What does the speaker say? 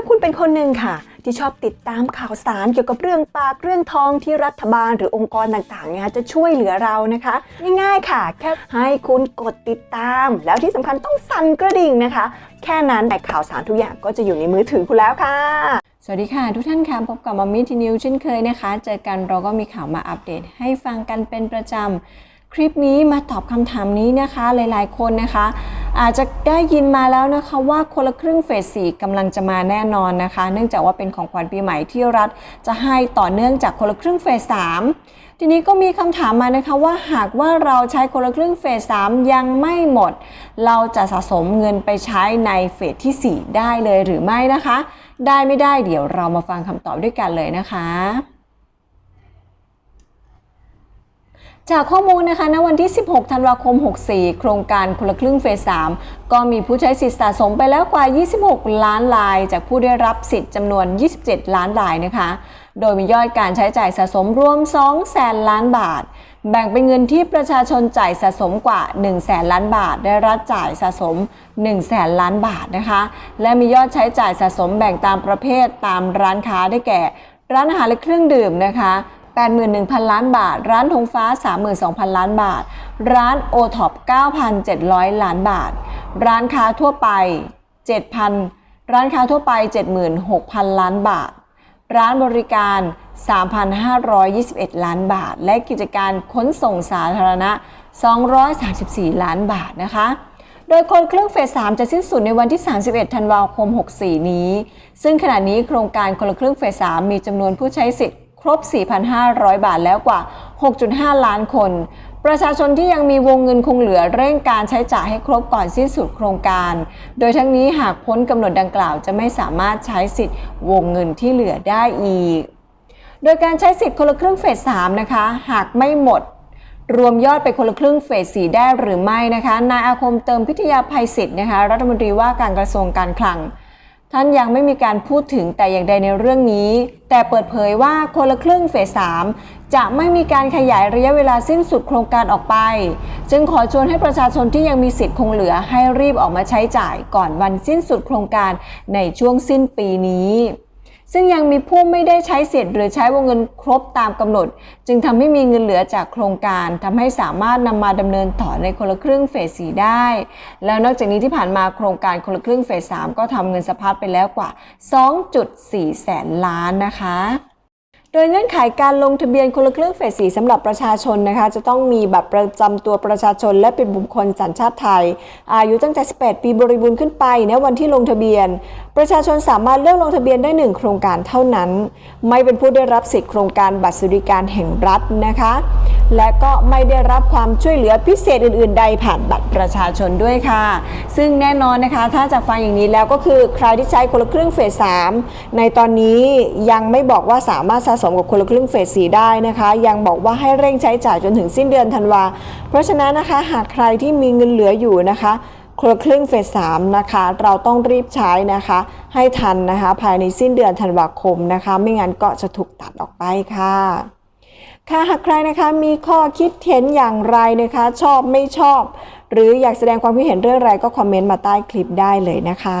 าคุณเป็นคนหนึ่งค่ะ ที่ชอบติดตามข่าวสารเกี่ยวกับเรื่องปากเรื่องทองที่รัฐบาลหรือองค์กรต่างๆเนี่ยจะช่วยเหลือเรานะคะ ง่ายๆค่ะ แค่ให้คุณกดติดตาม แล้วที่สำคัญต้องสั่นกระดิ่งนะคะ แค่นั้นแต่ข่าวสารทุกอย่างก็จะอยู่ในมือถือคุณแล้วค่ะ สวัสดีค่ะ ทุกท่านค่ะพบกับมัมมี่ทีนิวเช่นเคยนะคะ เจอกันเราก็มีข่าวมาอัปเดต ให้ฟังกันเป็นประจำคลิปนี้มาตอบคำถามนี้นะคะหลายๆคนนะคะ อาจจะได้ยินมาแล้วนะคะว่าคนละครึ่งเฟสสี่กำลังจะมาแน่นอนนะคะ เนื่องจากว่าเป็นของขวัญปีใหม่ที่รัฐจะให้ต่อเนื่องจากคนละครึ่งเฟสสามทีนี้ก็มีคำถามมานะคะว่าหากว่าเราใช้คนละครึ่งเฟสสามยังไม่หมด เราจะสะสมเงินไปใช้ในเฟสที่ 4 ได้เลยหรือไม่นะคะ ได้ไม่ได้เดี๋ยวเรามาฟังคำตอบด้วยกันเลยนะคะ จากข้อมูลนะคะ ณ วันที่ 16 ธันวาคม 64 โครงการคนละครึ่งเฟส 3 ก็มีผู้ใช้สิทธิ์สะสมไปแล้วกว่า 26 ล้านราย จากผู้ได้รับสิทธิ์จำนวน 27 ล้านรายนะคะ โดยมียอดการใช้จ่ายสะสมรวม 2 แสนล้านบาท แบ่งเป็นเงินที่ประชาชนจ่ายสะสมกว่า 1 แสนล้านบาท ได้รัฐจ่ายสะสม 1 แสนล้านบาทนะคะ และมียอดใช้จ่ายสะสมแบ่งตามประเภทตามร้านค้าได้แก่ ร้านอาหารและเครื่องดื่มนะคะ 81,000 ล้านบาท ร้านธงฟ้า 32,000 ล้านบาท ร้านโอท็อป9,700 ล้านบาท ร้านค้าทั่วไป 7,000 ร้านค้าทั่วไป 76,000 ล้านบาท ร้านบริการ 3,521 ล้านบาท และกิจการขนส่งสาธารณะ 234 ล้านบาทนะคะโดยคนเครื่องเฟส 3 จะสิ้นสุดในวันที่ 31 ธันวาคม 64 นี้ ซึ่งขณะนี้โครงการคนละครึ่งเฟส 3 มีจำนวนผู้ใช้สิทธิ์ ครบ 4,500 บาทแล้วกว่า 6.5 ล้านคน ประชาชนที่ยังมีวงเงินคงเหลือเร่งการใช้จ่ายให้ครบก่อนสิ้นสุดโครงการ โดยทั้งนี้หากพ้นกำหนดดังกล่าวจะไม่สามารถใช้สิทธิ์วงเงินที่เหลือได้อีก โดยการใช้สิทธิ์คนละครึ่งเฟส 3 นะคะ หากไม่หมดรวมยอดไปคนละครึ่งเฟส4ได้หรือไม่นะคะ นายอาคมเติมพิทยาภัยศิษย์นะคะ รัฐมนตรีว่าการกระทรวงการคลัง ท่านยังไม่มีการพูดถึงแต่อย่างใดในเรื่องนี้ แต่เปิดเผยว่าคนละครึ่งเฟส 3 จะไม่มีการขยายระยะเวลาสิ้นสุดโครงการออกไป จึงขอชวนให้ประชาชนที่ยังมีสิทธิ์คงเหลือให้รีบออกมาใช้จ่ายก่อนวันสิ้นสุดโครงการในช่วงสิ้นปีนี้ ซึ่งยังมีผู้ไม่ได้ใช้สิทธิ์หรือใช้วงเงินครบตามกำหนด จึงทำให้มีเงินเหลือจากโครงการทำให้สามารถนำมาดำเนินต่อในคนละครึ่งเฟสสีได้ แล้วนอกจากนี้ที่ผ่านมาโครงการคนละครึ่งเฟสสามก็ทำเงินสะพัดไปแล้วกว่า 2.4 แสนล้านนะคะ โดยเงื่อนไขการลงทะเบียนคนละครึ่งเฟสสีสำหรับประชาชนนะคะ จะต้องมีบัตรประจำตัวประชาชน และเป็นบุคคลสัญชาติไทย อายุตั้งแต่ 18 ปีบริบูรณ์ขึ้นไปในวันที่ลงทะเบียน ประชาชนสามารถเลือกลงทะเบียนได้ 1 โครงการเท่านั้น ไม่เป็นผู้ได้รับสิทธิโครงการบัตรสวัสดิการแห่งรัฐนะคะ และก็ไม่ได้รับความช่วยเหลือพิเศษอื่น ๆ ใดผ่านบัตรประชาชนด้วยค่ะ ซึ่งแน่นอนนะคะ ถ้าจะฟังอย่างนี้แล้วก็คือใครที่ใช้คนละครึ่งเฟส3ในตอนนี้ยังไม่บอกว่าสามารถสะสมกับคนละครึ่งเฟส4ได้นะคะ ยังบอกว่าให้เร่งใช้จ่ายจนถึงสิ้นเดือนธันวาเพราะฉะนั้นนะคะหากใครที่มีเงินเหลืออยู่นะคะคนละครึ่งเฟส3นะคะ เราต้องรีบใช้นะคะ ให้ทันนะคะ ภายในสิ้นเดือนธันวาคมนะคะ ไม่งั้นก็จะถูกตัดออกไปค่ะ ค่ะหากใครนะคะมีข้อคิดเห็นอย่างไรนะคะ ชอบไม่ชอบ หรืออยากแสดงความคิดเห็นเรื่องอะไรก็คอมเมนต์มาใต้คลิปได้เลยนะคะ